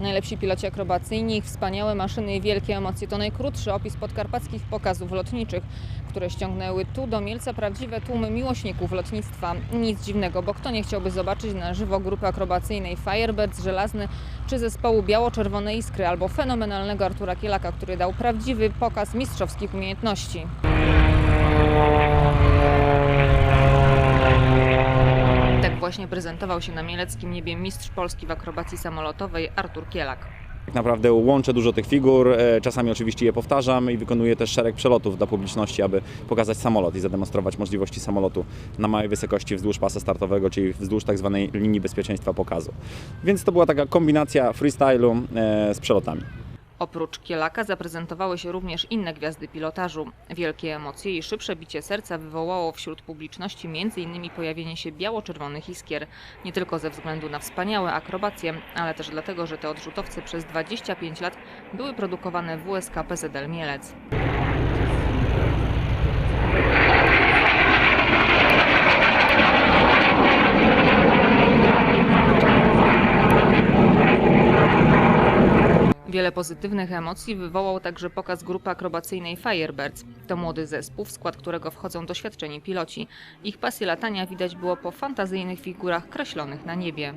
Najlepsi piloci akrobacyjni, wspaniałe maszyny i wielkie emocje to najkrótszy opis podkarpackich pokazów lotniczych, które ściągnęły tu do Mielca prawdziwe tłumy miłośników lotnictwa. Nic dziwnego, bo kto nie chciałby zobaczyć na żywo grupy akrobacyjnej Firebirds, Żelazny czy zespołu Biało-Czerwone Iskry albo fenomenalnego Artura Kielaka, który dał prawdziwy pokaz mistrzowskich umiejętności. Właśnie prezentował się na mieleckim niebie mistrz Polski w akrobacji samolotowej Artur Kielak. Tak naprawdę łączę dużo tych figur, e, czasami oczywiście je powtarzam i wykonuję też szereg przelotów dla publiczności, aby pokazać samolot i zademonstrować możliwości samolotu na małej wysokości wzdłuż pasa startowego, czyli wzdłuż tak zwanej linii bezpieczeństwa pokazu. Więc to była taka kombinacja freestylu e, z przelotami. Oprócz Kielaka zaprezentowały się również inne gwiazdy pilotażu. Wielkie emocje i szybsze bicie serca wywołało wśród publiczności m.in. pojawienie się biało-czerwonych iskier. Nie tylko ze względu na wspaniałe akrobacje, ale też dlatego, że te odrzutowce przez 25 lat były produkowane w WSK PZL Mielec. Wiele pozytywnych emocji wywołał także pokaz grupy akrobacyjnej Firebirds. To młody zespół, w skład którego wchodzą doświadczeni piloci. Ich pasję latania widać było po fantazyjnych figurach kreślonych na niebie.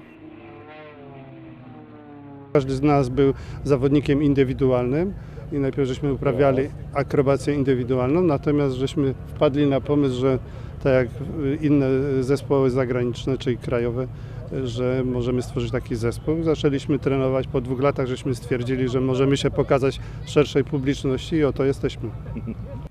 Każdy z nas był zawodnikiem indywidualnym i najpierw żeśmy uprawiali akrobację indywidualną, natomiast żeśmy wpadli na pomysł, że tak jak inne zespoły zagraniczne czy krajowe, że możemy stworzyć taki zespół. Zaczęliśmy trenować po dwóch latach, żeśmy stwierdzili, że możemy się pokazać szerszej publiczności i oto jesteśmy.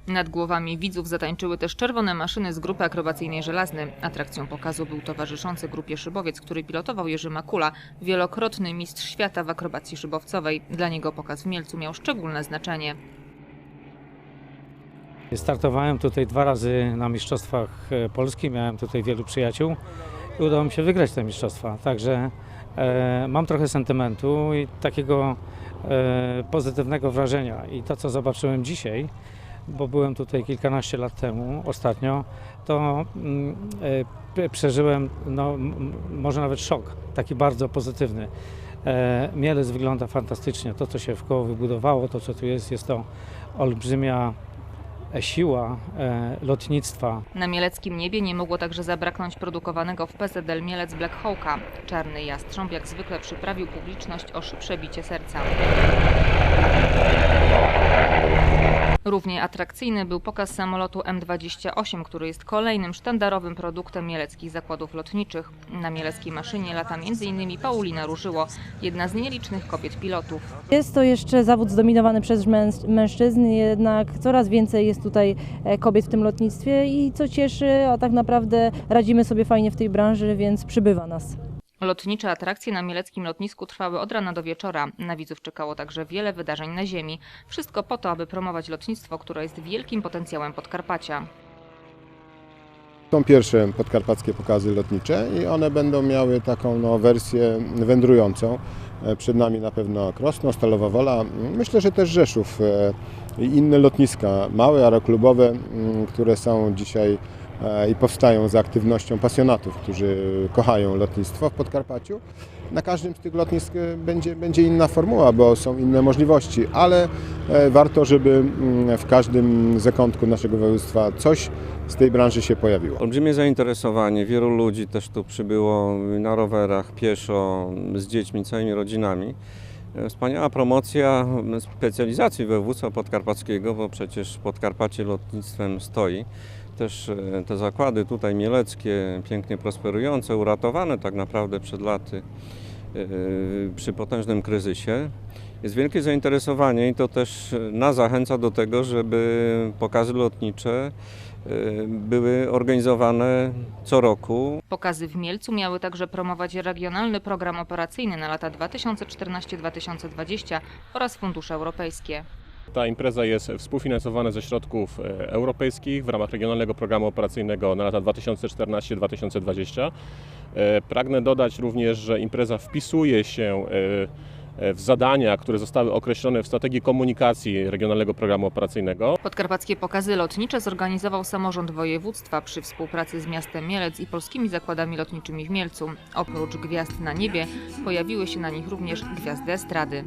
Nad głowami widzów zatańczyły też czerwone maszyny z grupy akrobacyjnej Żelazny. Atrakcją pokazu był towarzyszący grupie szybowiec, który pilotował Jerzy Makula, wielokrotny mistrz świata w akrobacji szybowcowej. Dla niego pokaz w Mielcu miał szczególne znaczenie. Startowałem tutaj dwa razy na Mistrzostwach e, Polski, miałem tutaj wielu przyjaciół i udało mi się wygrać te mistrzostwa. Także e, mam trochę sentymentu i takiego e, pozytywnego wrażenia. I to, co zobaczyłem dzisiaj, bo byłem tutaj kilkanaście lat temu ostatnio, to mm, e, przeżyłem no, może nawet szok, taki bardzo pozytywny. E, Mielec wygląda fantastycznie. To, co się w koło wybudowało, to, co tu jest, jest to olbrzymia siła e, lotnictwa. Na mieleckim niebie nie mogło także zabraknąć produkowanego w PZL Mielec Black Hawka. Czarny jastrząb jak zwykle przyprawił publiczność o szybsze bicie serca. Równie atrakcyjny był pokaz samolotu M28, który jest kolejnym sztandarowym produktem mieleckich zakładów lotniczych. Na mieleckiej maszynie lata m.in. Paulina Różyło, jedna z nielicznych kobiet pilotów. Jest to jeszcze zawód zdominowany przez mężczyzn, jednak coraz więcej jest tutaj e, kobiet w tym lotnictwie i co cieszy, a tak naprawdę radzimy sobie fajnie w tej branży, więc przybywa nas. Lotnicze atrakcje na mieleckim lotnisku trwały od rana do wieczora. Na widzów czekało także wiele wydarzeń na ziemi. Wszystko po to, aby promować lotnictwo, które jest wielkim potencjałem Podkarpacia. Są pierwsze podkarpackie pokazy lotnicze i one będą miały taką no, wersję wędrującą. E, Przed nami na pewno Krosno, Stalowa Wola, myślę, że też Rzeszów e, i inne lotniska, małe, aeroklubowe, m, które są dzisiaj i powstają za aktywnością pasjonatów, którzy kochają lotnictwo w Podkarpaciu. Na każdym z tych lotnisk e, będzie, będzie inna formuła, bo są inne możliwości, ale e, warto, żeby mm, w każdym zakątku naszego województwa coś z tej branży się pojawiło. Olbrzymie zainteresowanie, wielu ludzi też tu przybyło na rowerach, pieszo, z dziećmi, całymi rodzinami. E, Wspaniała promocja specjalizacji województwa podkarpackiego, bo przecież Podkarpacie lotnictwem stoi. Też e, te zakłady tutaj mieleckie, pięknie prosperujące, uratowane tak naprawdę przed laty e, przy potężnym kryzysie. Jest wielkie zainteresowanie i to też nas zachęca do tego, żeby pokazy lotnicze e, były organizowane co roku. Pokazy w Mielcu miały także promować regionalny program operacyjny na lata 2014-2020 oraz fundusze europejskie. Ta impreza jest współfinansowana ze środków e, europejskich w ramach Regionalnego Programu Operacyjnego na lata 2014-2020. E, Pragnę dodać również, że impreza wpisuje się e, w zadania, które zostały określone w strategii komunikacji Regionalnego Programu Operacyjnego. Podkarpackie pokazy lotnicze zorganizował samorząd województwa przy współpracy z miastem Mielec i polskimi zakładami lotniczymi w Mielcu. Oprócz gwiazd na niebie pojawiły się na nich również gwiazdy estrady.